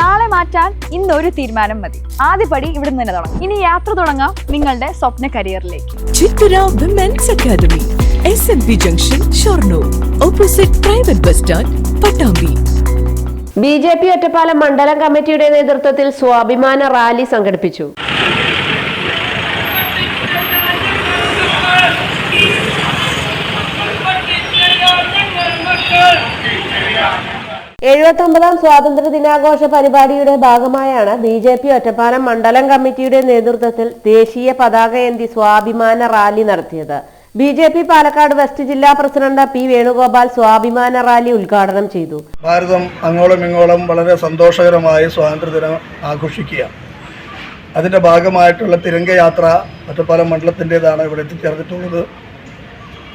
നാളെ മാറ്റാൻ ഇന്നൊരു ഒരു തീരുമാനം മതി. ആദ്യപടി ഇവിടെ നിന്ന് തന്നെ തുടങ്ങാം. ഇനി യാത്ര തുടങ്ങാം നിങ്ങളുടെ സ്വപ്ന കരിയറിലേക്ക്. Chithara women's academy S N P junction Shoranur opposite private bus stand Pattambi B J P Ottapalam മണ്ഡലം കമ്മിറ്റിയുടെ നേതൃത്വത്തിൽ സ്വാഭിമാന റാലി സംഘടിപ്പിച്ചു. എഴുപത്തൊമ്പതാം സ്വാതന്ത്ര്യ ദിനാഘോഷ പരിപാടിയുടെ ഭാഗമായാണ് ബി ജെ പി ഒറ്റപ്പാലം മണ്ഡലം കമ്മിറ്റിയുടെ നേതൃത്വത്തിൽ ദേശീയ പതാകയേന്തി സ്വാഭിമാന റാലി നടത്തിയത്. B J P Palakkad west ജില്ലാ പ്രസിഡന്റ് പി വേണുഗോപാൽ സ്വാഭിമാന റാലി ഉദ്ഘാടനം ചെയ്തു. ഭാരതം അങ്ങോളം ഇങ്ങോളം വളരെ സന്തോഷകരമായി സ്വാതന്ത്ര്യദിനം ആഘോഷിക്കുക. അതിന്റെ ഭാഗമായിട്ടുള്ള തിരംഗയാത്ര ഒറ്റപ്പാലം മണ്ഡലത്തിന്റെതാണ് ഇവിടെ എത്തിച്ചേർന്നിട്ടുള്ളത്.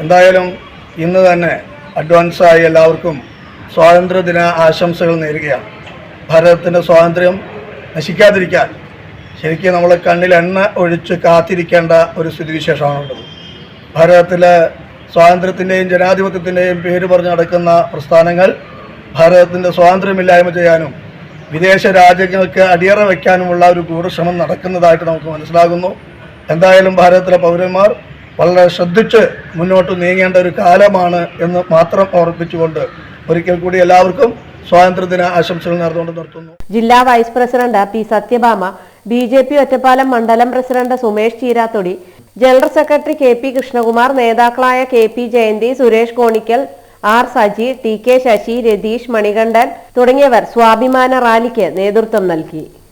എന്തായാലും ഇന്ന് തന്നെ അഡ്വാൻസായി എല്ലാവർക്കും സ്വാതന്ത്ര്യദിന ആശംസകൾ നേരുകയാണ്. ഭാരതത്തിന്റെ സ്വാതന്ത്ര്യം നശിക്കാതിരിക്കാൻ ശരിക്കും നമ്മൾ കണ്ണിൽ എണ്ണ ഒഴിച്ച് കാത്തിരിക്കേണ്ട ഒരു സ്ഥിതിവിശേഷമാണുള്ളത്. ഭാരതത്തിലെ സ്വാതന്ത്ര്യത്തിന്റെയും ജനാധിപത്യത്തിന്റെയും പേര് പറഞ്ഞ് നടക്കുന്ന പ്രസ്ഥാനങ്ങൾ ഭാരതത്തിന്റെ സ്വാതന്ത്ര്യമില്ലായ്മ ചെയ്യാനും വിദേശ രാജ്യങ്ങൾക്ക് അടിയറ വയ്ക്കാനുമുള്ള ഒരു ഗൂഢശ്രമം നടക്കുന്നതായിട്ട് നമുക്ക് മനസ്സിലാകുന്നു. എന്തായാലും ഭാരതത്തിലെ പൗരന്മാർ വളരെ ശ്രദ്ധിച്ച് മുന്നോട്ട് നീങ്ങേണ്ട ഒരു കാലമാണ് എന്ന് മാത്രം ഓർമ്മിപ്പിച്ചുകൊണ്ട് ഒരിക്കൽ കൂടി എല്ലാവർക്കും സ്വാതന്ത്ര്യദിന ആശംസകൾ നേർന്നുകൊണ്ട് നിർത്തുന്നു. ജില്ലാ vice president P Sathyabhama B J P Ottapalam മണ്ഡലം president Sumesh Cheerathodi general secretary K P Krishnakumar നേതാക്കളായ K P Jayanthi Suresh Konikkal R Saji T K Sasi Ratheesh Manikandan തുടങ്ങിയവർ സ്വാഭിമാന റാലിക്ക് നേതൃത്വം നൽകി.